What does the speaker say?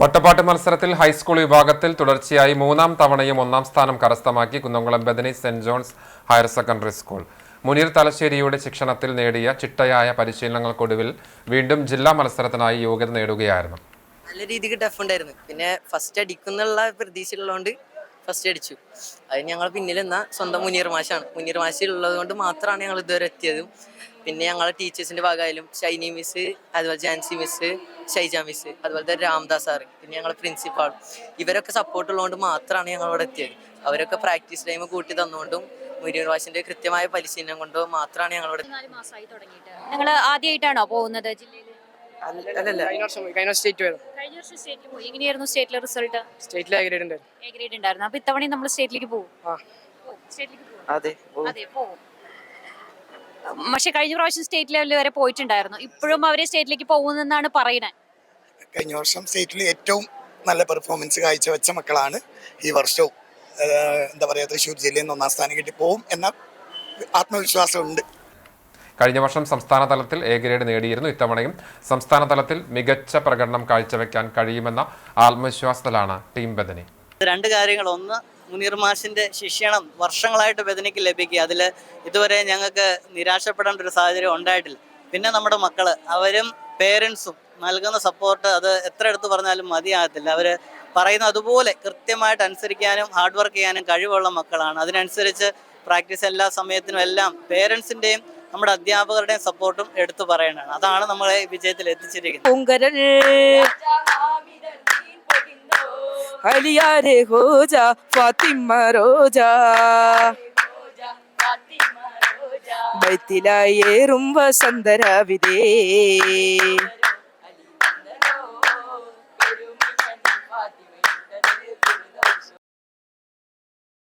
വട്ടപ്പാട്ട് മത്സരത്തിൽ ഹൈസ്കൂൾ വിഭാഗത്തിൽ തുടർച്ചയായി മൂന്നാം തവണയും ഒന്നാം സ്ഥാനം കരസ്ഥമാക്കി Kunnamkulam Bethany saint John's higher secondary school. Munir തലശ്ശേരിയുടെ ശിക്ഷണത്തിൽ നേടിയ ചിട്ടയായ പരിശീലനങ്ങൾക്കൊടുവിൽ വീണ്ടും ജില്ലാ മത്സരത്തിനായി യോഗ്യത നേടുകയായിരുന്നു. നല്ല രീതിക്ക് ടഫ് ഉണ്ടായിരുന്നു. പിന്നെ ഫസ്റ്റ് അടിക്കുന്നുള്ള പ്രതീക്ഷ ഉള്ളതുകൊണ്ട് ഫസ്റ്റ് അടിച്ചു. അത് ഞങ്ങൾ പിന്നിൽ നിന്ന സ്വന്തം മുനീർ മാഷാണ്. മുനീർ മാഷ് ഉള്ളത് കൊണ്ട് മാത്രമാണ് ഞങ്ങൾ ഇതുവരെ എത്തിയതും. പിന്നെ ഞങ്ങളെ ടീച്ചേഴ്സിന്റെ ഭാഗമായാലും ഷൈനി മിസ് അതുപോലെ ജാൻസി മിസ് ഷൈജ മിസ് അതുപോലെ തന്നെ രാംദാസ് സാറ് പിന്നെ ഞങ്ങളെ പ്രിൻസിപ്പാൾ ഇവരൊക്കെ സപ്പോർട്ട് ഉള്ളതുകൊണ്ട് മാത്രമാണ് ഞങ്ങൾ ഇവിടെ എത്തിയത്. അവരൊക്കെ പ്രാക്ടീസ് ടൈം കൂട്ടി തന്നുകൊണ്ടും മുനീർ മാഷിന്റെ കൃത്യമായ പരിശീലനം കൊണ്ടോ മാത്രമാണ് ഞങ്ങൾ ഇവിടെ ആദ്യമായിട്ടാണോ പോകുന്നത് ജില്ലയിൽ അല്ലല്ല കഴിഞ്ഞ വർഷം പോയി കഴിഞ്ഞ സ്റ്റേറ്റ് പോയത്. കഴിഞ്ഞ വർഷം സ്റ്റേറ്റിൽ പോയി. എങ്ങനെയായിരുന്നു സ്റ്റേറ്റിലെ റിസൾട്ട് സ്റ്റേറ്റിൽ ഗ്രേഡ് ഉണ്ടായിരുന്നു. എ ഗ്രേഡ് ഉണ്ടായിരുന്നു. അപ്പൊ ഇത്തവണയും നമ്മൾ സ്റ്റേറ്റിലേക്ക് പോകും ആ. സ്റ്റേറ്റിലേക്ക് പോകും അതെ ഓ. അതെ പോകും പക്ഷെ കഴിഞ്ഞ പ്രാവശ്യം സ്റ്റേറ്റ് ലെവലിൽ വരെ പോയിട്ടുണ്ടായിരുന്നു. ഇപ്പോഴും അവരെ സ്റ്റേറ്റിലേക്ക് പോകുന്നെന്നാണ് പറയുന്നത് കഴിഞ്ഞ വർഷം സ്റ്റേറ്റിൽ ഏറ്റവും നല്ല പെർഫോമൻസ് കാഴ്ചവെച്ച മക്കളാണ് ഈ വർഷവും. ഏഹ് എന്താ പറയുക തൃശ്ശൂർ ജില്ലയിൽ നിന്ന് ഒന്നാം സ്ഥാനം കിട്ടി പോവും എന്ന ആത്മവിശ്വാസമുണ്ട്. കഴിഞ്ഞ വർഷം സംസ്ഥാന തലത്തിൽ എ ഗ്രേഡ് നേടിയിരുന്നു. ഇത്തവണയും സംസ്ഥാന തലത്തിൽ മികച്ച പ്രകടനം കാഴ്ചവെക്കാൻ കഴിയുമെന്ന ആത്മവിശ്വാസത്തിലാണ് ടീം ബദനി. രണ്ട് കാര്യങ്ങൾ. ഒന്ന് മുനീർ മാഷിന്റെ ശിക്ഷണം വർഷങ്ങളായിട്ട് ബദനിക്ക് ലഭിക്കുക. അതിൽ ഇതുവരെ ഞങ്ങൾക്ക് നിരാശപ്പെടേണ്ട ഒരു സാഹചര്യം ഉണ്ടായിട്ടില്ല. പിന്നെ നമ്മുടെ മക്കൾ അവരും പേരൻസും നൽകുന്ന സപ്പോർട്ട് അത് എത്ര എടുത്തു പറഞ്ഞാലും മതിയാകത്തില്ല. അവർ പറയുന്ന അതുപോലെ കൃത്യമായിട്ട് അനുസരിക്കാനും ഹാർഡ് വർക്ക് ചെയ്യാനും കഴിവുള്ള മക്കളാണ്. അതിനനുസരിച്ച് പ്രാക്ടീസ് എല്ലാ സമയത്തിനും എല്ലാം പേരൻസിന്റെയും നമ്മുടെ അധ്യാപകരുടെയും സപ്പോർട്ടും എടുത്തു പറയേണ്ടതാണ്. അതാണ് നമ്മളെ വിജയത്തിൽ എത്തിച്ചിരിക്കുന്നത്. പൂങ്കരൽ അലിയാരെ ഹോജ ഫാത്തിമ റോജ. ബൈത്തിലായേറും വസന്തരാവിതേ